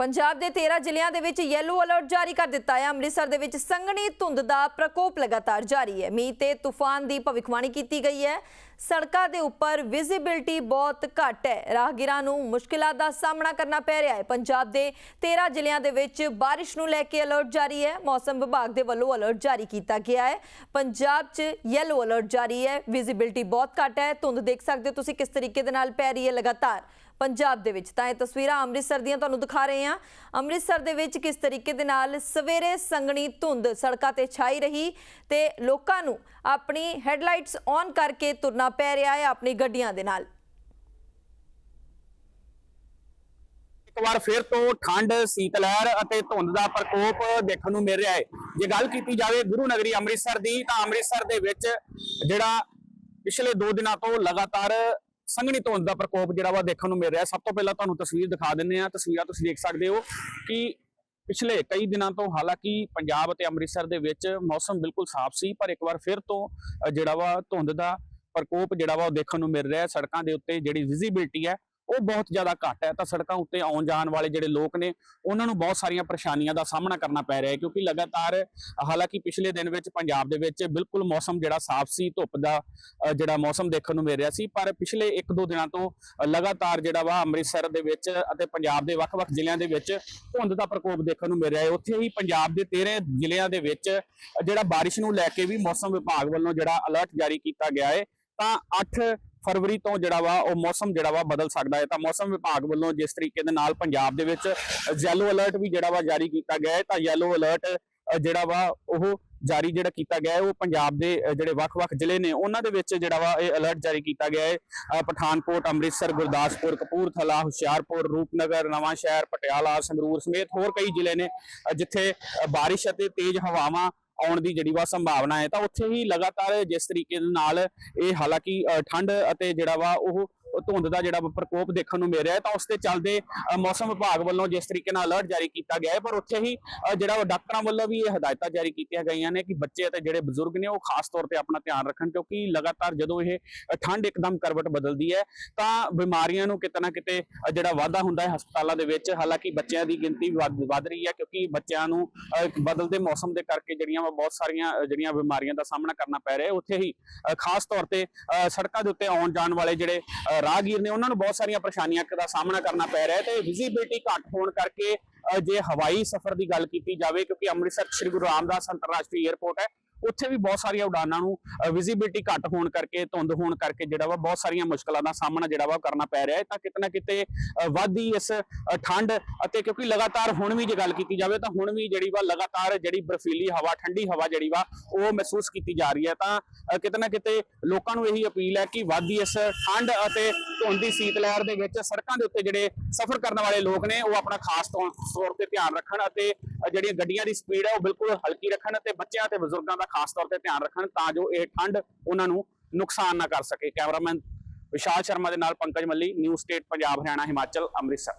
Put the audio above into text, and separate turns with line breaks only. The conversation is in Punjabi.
ਪੰਜਾਬ ਦੇ 13 ਜ਼ਿਲ੍ਹਿਆਂ ਦੇ ਵਿੱਚ ਯੈਲੋ ਅਲਰਟ ਜਾਰੀ ਕਰ ਦਿੱਤਾ ਹੈ। ਅੰਮ੍ਰਿਤਸਰ ਦੇ ਵਿੱਚ ਸੰਘਣੀ ਧੁੰਦ ਦਾ ਪ੍ਰਕੋਪ ਲਗਾਤਾਰ ਜਾਰੀ ਹੈ। ਮੀਂਹ ਤੇ ਤੂਫਾਨ ਦੀ ਭਵਿੱਖਬਾਣੀ ਕੀਤੀ ਗਈ ਹੈ। ਸੜਕਾਂ ਦੇ ਉੱਪਰ ਵਿਜ਼ਿਬਿਲਟੀ ਬਹੁਤ ਘੱਟ ਹੈ। ਰਾਹਗੀਰਾਂ ਨੂੰ ਮੁਸ਼ਕਿਲਾਂ ਦਾ ਸਾਹਮਣਾ ਕਰਨਾ ਪੈ ਰਿਹਾ ਹੈ। ਪੰਜਾਬ ਦੇ 13 ਜ਼ਿਲ੍ਹਿਆਂ ਦੇ ਵਿੱਚ ਬਾਰਿਸ਼ ਨੂੰ ਲੈ ਕੇ ਅਲਰਟ ਜਾਰੀ ਹੈ। ਮੌਸਮ ਵਿਭਾਗ ਦੇ ਵੱਲੋਂ ਅਲਰਟ ਜਾਰੀ ਕੀਤਾ ਗਿਆ ਹੈ। ਪੰਜਾਬ 'ਚ ਯੈਲੋ ਅਲਰਟ ਜਾਰੀ ਹੈ। ਵਿਜ਼ਿਬਿਲਟੀ ਬਹੁਤ ਘੱਟ ਹੈ। ਧੁੰਦ ਦੇਖ ਸਕਦੇ ਹੋ ਤੁਸੀਂ ਕਿਸ ਤਰੀਕੇ ਦੇ ਨਾਲ ਪੈ ਰਹੀ ਹੈ ਲਗਾਤਾਰ। ਪੰਜਾਬ ਦੇ ਵਿੱਚ। ਤਾਂ ਇਹ ਤਸਵੀਰਾਂ ਅੰਮ੍ਰਿਤਸਰ ਦੀਆਂ ਤੁਹਾਨੂੰ ਦਿਖਾ ਰਹੇ ਹਾਂ। ਅੰਮ੍ਰਿਤਸਰ ਦੇ ਵਿੱਚ ਕਿਸ ਤਰੀਕੇ ਦੇ ਨਾਲ ਸਵੇਰੇ ਸੰਘਣੀ ਧੁੰਦ ਸੜਕਾਂ ਤੇ ਛਾਈ ਰਹੀ ਤੇ ਲੋਕਾਂ ਨੂੰ ਆਪਣੀ ਹੈਡਲਾਈਟਸ ਔਨ ਕਰਕੇ ਤੁਰਨਾ ਪੈ ਰਿਹਾ ਹੈ ਆਪਣੀ ਗੱਡੀਆਂ ਦੇ ਨਾਲ।
ਇੱਕ ਵਾਰ ਫਿਰ ਤੋਂ ਠੰਡ, ਸੀਤ ਲਹਿਰ ਅਤੇ ਧੁੰਦ ਦਾ ਪ੍ਰਕੋਪ ਦੇਖਣ ਨੂੰ ਮਿਲ ਰਿਹਾ ਹੈ। ਜੇ ਗੱਲ ਕੀਤੀ ਜਾਵੇ ਗੁਰੂ ਨਗਰੀ ਅੰਮ੍ਰਿਤਸਰ ਦੀ, ਤਾਂ ਅੰਮ੍ਰਿਤਸਰ ਦੇ ਵਿੱਚ ਜਿਹੜਾ ਪਿਛਲੇ 2 ਦਿਨਾਂ ਤੋਂ ਲਗਾਤਾਰ ਸੰਘਣੀ ਧੁੰਦ ਦਾ ਪ੍ਰਕੋਪ ਜਿਹੜਾ ਵਾ ਦੇਖਣ ਨੂੰ ਮਿਲ ਰਿਹਾ। ਸਭ ਤੋਂ ਪਹਿਲਾਂ ਤੁਹਾਨੂੰ ਤਸਵੀਰ ਦਿਖਾ ਦਿੰਨੇ ਆ ਤਸਵੀਰਾਂ ਤੁਸੀਂ ਦੇਖ ਸਕਦੇ ਹੋ ਕਿ ਪਿਛਲੇ ਕਈ ਦਿਨਾਂ ਤੋਂ ਹਾਲਾਂਕਿ ਪੰਜਾਬ ਅਤੇ ਅੰਮ੍ਰਿਤਸਰ ਦੇ ਵਿੱਚ ਮੌਸਮ ਬਿਲਕੁਲ ਸਾਫ਼ ਸੀ, ਪਰ ਇੱਕ ਵਾਰ ਫਿਰ ਤੋਂ ਜਿਹੜਾ ਵਾ ਧੁੰਦ ਦਾ ਪ੍ਰਕੋਪ ਜਿਹੜਾ ਵਾ ਉਹ ਦੇਖਣ ਨੂੰ ਮਿਲ ਰਿਹਾ ਸੜਕਾਂ ਦੇ ਉੱਤੇ ਜਿਹੜੀ ਵਿਜ਼ਿਬਿਲਟੀ ਹੈ ਉਹ ਬਹੁਤ ਜ਼ਿਆਦਾ ਘੱਟ ਹੈ, ਤਾਂ ਸੜਕਾਂ ਉੱਤੇ ਆਉਣ ਜਾਣ ਵਾਲੇ ਜਿਹੜੇ ਲੋਕ ਨੇ, ਉਹਨਾਂ ਨੂੰ ਬਹੁਤ ਸਾਰੀਆਂ ਪਰੇਸ਼ਾਨੀਆਂ ਦਾ ਸਾਹਮਣਾ ਕਰਨਾ ਪੈ ਰਿਹਾ ਹੈ, ਕਿਉਂਕਿ ਲਗਾਤਾਰ, ਹਾਲਾਂਕਿ ਪਿਛਲੇ ਦਿਨ ਵਿੱਚ ਪੰਜਾਬ ਦੇ ਵਿੱਚ ਬਿਲਕੁਲ ਮੌਸਮ ਜਿਹੜਾ ਸਾਫ਼ ਸੀ, ਧੁੱਪ ਦਾ ਜਿਹੜਾ ਮੌਸਮ ਦੇਖਣ ਨੂੰ ਮਿਲ ਰਿਹਾ ਸੀ, ਪਰ ਪਿਛਲੇ 1-2 ਦਿਨਾਂ ਤੋਂ ਲਗਾਤਾਰ ਜਿਹੜਾ ਵਾ ਅੰਮ੍ਰਿਤਸਰ ਦੇ ਵਿੱਚ ਅਤੇ ਪੰਜਾਬ ਦੇ ਵੱਖ-ਵੱਖ ਜ਼ਿਲ੍ਹਿਆਂ ਦੇ ਵਿੱਚ ਧੁੰਦ ਦਾ ਪ੍ਰਕੋਪ ਦੇਖਣ ਨੂੰ ਮਿਲ ਰਿਹਾ ਹੈ। ਉੱਥੇ ਹੀ ਪੰਜਾਬ ਦੇ 13 ਜ਼ਿਲ੍ਹਿਆਂ ਦੇ ਵਿੱਚ ਜਿਹੜਾ ਬਾਰਿਸ਼ ਨੂੰ ਲੈ ਕੇ ਵੀ ਮੌਸਮ ਵਿਭਾਗ ਵੱਲੋਂ ਜਿਹੜਾ ਅਲਰਟ ਜਾਰੀ ਕੀਤਾ ਗਿਆ ਹੈ, ਤਾਂ 8 ਫਰਵਰੀ ਤੋਂ ਜਿਹੜਾ ਵਾ ਉਹ ਮੌਸਮ ਜਿਹੜਾ ਵਾ ਬਦਲ ਸਕਦਾ ਹੈ। ਤਾਂ ਮੌਸਮ ਵਿਭਾਗ ਵੱਲੋਂ ਜਿਸ ਤਰੀਕੇ ਦੇ ਨਾਲ ਪੰਜਾਬ ਦੇ ਵਿੱਚ ਯੈਲੋ ਅਲਰਟ ਵੀ ਜਿਹੜਾ ਵਾ ਜਾਰੀ ਕੀਤਾ ਗਿਆ ਹੈ, ਤਾਂ ਯੈਲੋ ਅਲਰਟ ਜਿਹੜਾ ਵਾ ਉਹ ਜਾਰੀ ਜਿਹੜਾ ਕੀਤਾ ਗਿਆ ਹੈ, ਉਹ ਪੰਜਾਬ ਦੇ ਜਿਹੜੇ ਵੱਖ-ਵੱਖ ਜ਼ਿਲ੍ਹੇ ਨੇ, ਉਹਨਾਂ ਦੇ ਵਿੱਚ ਜਿਹੜਾ ਵਾ ਇਹ ਅਲਰਟ ਜਾਰੀ ਕੀਤਾ ਗਿਆ ਹੈ। ਪਠਾਨਕੋਟ, ਅੰਮ੍ਰਿਤਸਰ, ਗੁਰਦਾਸਪੁਰ, ਕਪੂਰਥਲਾ, ਹੁਸ਼ਿਆਰਪੁਰ, ਰੂਪਨਗਰ ਨਵਾਂ ਸ਼ਹਿਰ ਪਟਿਆਲਾ, ਸੰਗਰੂਰ ਸਮੇਤ ਹੋਰ ਕਈ ਜ਼ਿਲ੍ਹੇ ਨੇ ਜਿੱਥੇ ਬਾਰਿਸ਼ ਅਤੇ ਤੇਜ਼ ਹਵਾਵਾਂ ਆਉਣ ਦੀ ਜਿਹੜੀ ਵਾ ਸੰਭਾਵਨਾ ਹੈ, ਤਾਂ ਉੱਥੇ ਹੀ ਲਗਾਤਾਰ ਜਿਸ ਤਰੀਕੇ ਦੇ ਨਾਲ ਇਹ ਹਾਲਾਂਕਿ ਠੰਡ ਅਤੇ ਜਿਹੜਾ ਵਾ ਉਹ ਧੁੰਦ ਦਾ ਜਿਹੜਾ ਪ੍ਰਕੋਪ ਦੇਖਣ ਨੂੰ ਮਿਲ ਰਿਹਾ ਹੈ, ਤਾਂ ਉਸ ਤੇ ਚੱਲਦੇ ਮੌਸਮ ਵਿਭਾਗ ਵੱਲੋਂ ਜਿਸ ਤਰੀਕੇ ਨਾਲ ਅਲਰਟ ਜਾਰੀ ਕੀਤਾ ਗਿਆ ਹੈ, ਪਰ ਉੱਥੇ ਹੀ ਜਿਹੜਾ ਵਾ ਡਾਕਟਰਾਂ ਵੱਲੋਂ ਵੀ ਇਹ ਹਦਾਇਤਾਂ ਜਾਰੀ ਕੀਤੀਆਂ ਗਈਆਂ ਨੇ ਕਿ ਬੱਚੇ ਅਤੇ ਜਿਹੜੇ ਬਜ਼ੁਰਗ ਨੇ, ਉਹ ਖਾਸ ਤੌਰ ਤੇ ਆਪਣਾ ਧਿਆਨ ਰੱਖਣ, ਕਿਉਂਕਿ ਲਗਾਤਾਰ ਜਦੋਂ ਇਹ ਠੰਡ ਇੱਕਦਮ ਕਰਵਟ ਬਦਲਦੀ ਹੈ, ਤਾਂ ਬਿਮਾਰੀਆਂ ਨੂੰ ਕਿਤੇ ਨਾ ਕਿਤੇ ਜਿਹੜਾ ਵਾਧਾ ਹੁੰਦਾ ਹੈ ਹਸਪਤਾਲਾਂ ਦੇ ਵਿੱਚ, ਹਾਲਾਂਕਿ ਬੱਚਿਆਂ ਦੀ ਗਿਣਤੀ ਵੀ ਵੱਧ ਵੱਧ ਰਹੀ ਹੈ, ਕਿਉਂਕਿ ਬੱਚਿਆਂ ਨੂੰ ਬਦਲਦੇ ਮੌਸਮ ਦੇ ਕਰਕੇ ਜਿਹੜੀਆਂ ਵਾ ਬਹੁਤ ਸਾਰੀਆਂ ਜਿਹੜੀਆਂ ਬਿਮਾਰੀਆਂ ਦਾ ਸਾਹਮਣਾ ਕਰਨਾ ਪੈ ਰਿਹਾ ਉੱਥੇ ਹੀ ਖਾਸ ਤੌਰ ਤੇ ਸੜਕਾਂ ਦੇ ਉੱਤੇ ਆਉਣ ਜਾਣ ਵਾਲੇ ਜਿਹੜੇ ਰਾਹਗੀਰ ਨੇ ਉਹਨਾਂ ਨੂੰ ਬਹੁਤ ਸਾਰੀਆਂ ਪਰੇਸ਼ਾਨੀਆਂ ਦਾ ਸਾਹਮਣਾ ਕਰਨਾ ਪੈ ਰਿਹਾ ਤੇ ਵਿਜ਼ਿਬਿਲਟੀ ਘੱਟ ਹੋਣ ਕਰਕੇ ਅ, ਜੇ ਹਵਾਈ ਸਫ਼ਰ ਦੀ ਗੱਲ ਕੀਤੀ ਜਾਵੇ ਕਿਉਂਕਿ ਅੰਮ੍ਰਿਤਸਰ ਸ੍ਰੀ ਗੁਰੂ ਰਾਮਦਾਸ ਅੰਤਰਰਾਸ਼ਟਰੀ ਏਅਰਪੋਰਟ ਹੈ ਉੱਥੇ ਵੀ ਬਹੁਤ ਸਾਰੀਆਂ ਉਡਾਨਾਂ ਨੂੰ ਵਿਜ਼ਿਬਿਲਟੀ ਘੱਟ ਹੋਣ ਕਰਕੇ ਧੁੰਦ ਹੋਣ ਕਰਕੇ ਜਿਹੜਾ ਵਾ ਬਹੁਤ ਸਾਰੀਆਂ ਮੁਸ਼ਕਲਾਂ ਦਾ ਸਾਹਮਣਾ ਜਿਹੜਾ ਵਾ ਕਰਨਾ ਪੈ ਰਿਹਾ ਹੈ। ਤਾਂ ਕਿਤੇ ਨਾ ਕਿਤੇ ਅ, ਵੱਧਦੀ ਇਸ ਠੰਡ ਅਤੇ ਕਿਉਂਕਿ ਲਗਾਤਾਰ ਹੁਣ ਵੀ ਜੇ ਗੱਲ ਕੀਤੀ ਜਾਵੇ ਤਾਂ ਹੁਣ ਵੀ ਜਿਹੜੀ ਵਾ ਲਗਾਤਾਰ ਜਿਹੜੀ ਬਰਫੀਲੀ ਹਵਾ ਠੰਡੀ ਹਵਾ ਜਿਹੜੀ ਵਾ ਉਹ ਮਹਿਸੂਸ ਕੀਤੀ ਜਾ ਰਹੀ ਹੈ। ਤਾਂ ਅ, ਕਿਤੇ ਨਾ ਕਿਤੇ ਲੋਕਾਂ ਨੂੰ ਇਹੀ ਅਪੀਲ ਹੈ ਕਿ ਵੱਧਦੀ ਇਸ ਠੰਡ ਅਤੇ ਧੁੰਦ ਦੀ ਸੀਤ ਲਹਿਰ ਦੇ ਵਿੱਚ ਸੜਕਾਂ ਦੇ ਉੱਤੇ ਜਿਹੜੇ ਸਫ਼ਰ ਕਰਨ ਵਾਲੇ ਲੋਕ ਨੇ, ਉਹ ਆਪਣਾ ਖਾਸ ਤੌਰ ਤੇ ਧਿਆਨ ਰੱਖਣ ਅਤੇ ਜਿਹੜੀਆਂ ਗੱਡੀਆਂ ਦੀ ਸਪੀਡ ਹੈ ਉਹ ਬਿਲਕੁਲ ਹਲਕੀ ਰੱਖਣ ਅਤੇ ਬੱਚਿਆਂ ਤੇ ਬਜ਼ੁਰਗਾਂ ਦਾ ਖਾਸ ਤੌਰ ਤੇ ਧਿਆਨ ਰੱਖਣ ਤਾਂ ਜੋ ਇਹ ਠੰਡ ਉਹਨਾਂ ਨੂੰ ਨੁਕਸਾਨ ਨਾ ਕਰ ਸਕੇ। ਕੈਮਰਾਮੈਨ ਵਿਸ਼ਾਲ ਸ਼ਰਮਾ ਦੇ ਨਾਲ ਪੰਕਜ ਮੱਲੀ ਨਿਊ ਸਟੇਟ, ਪੰਜਾਬ, ਹਰਿਆਣਾ, ਹਿਮਾਚਲ, ਅੰਮ੍ਰਿਤਸਰ।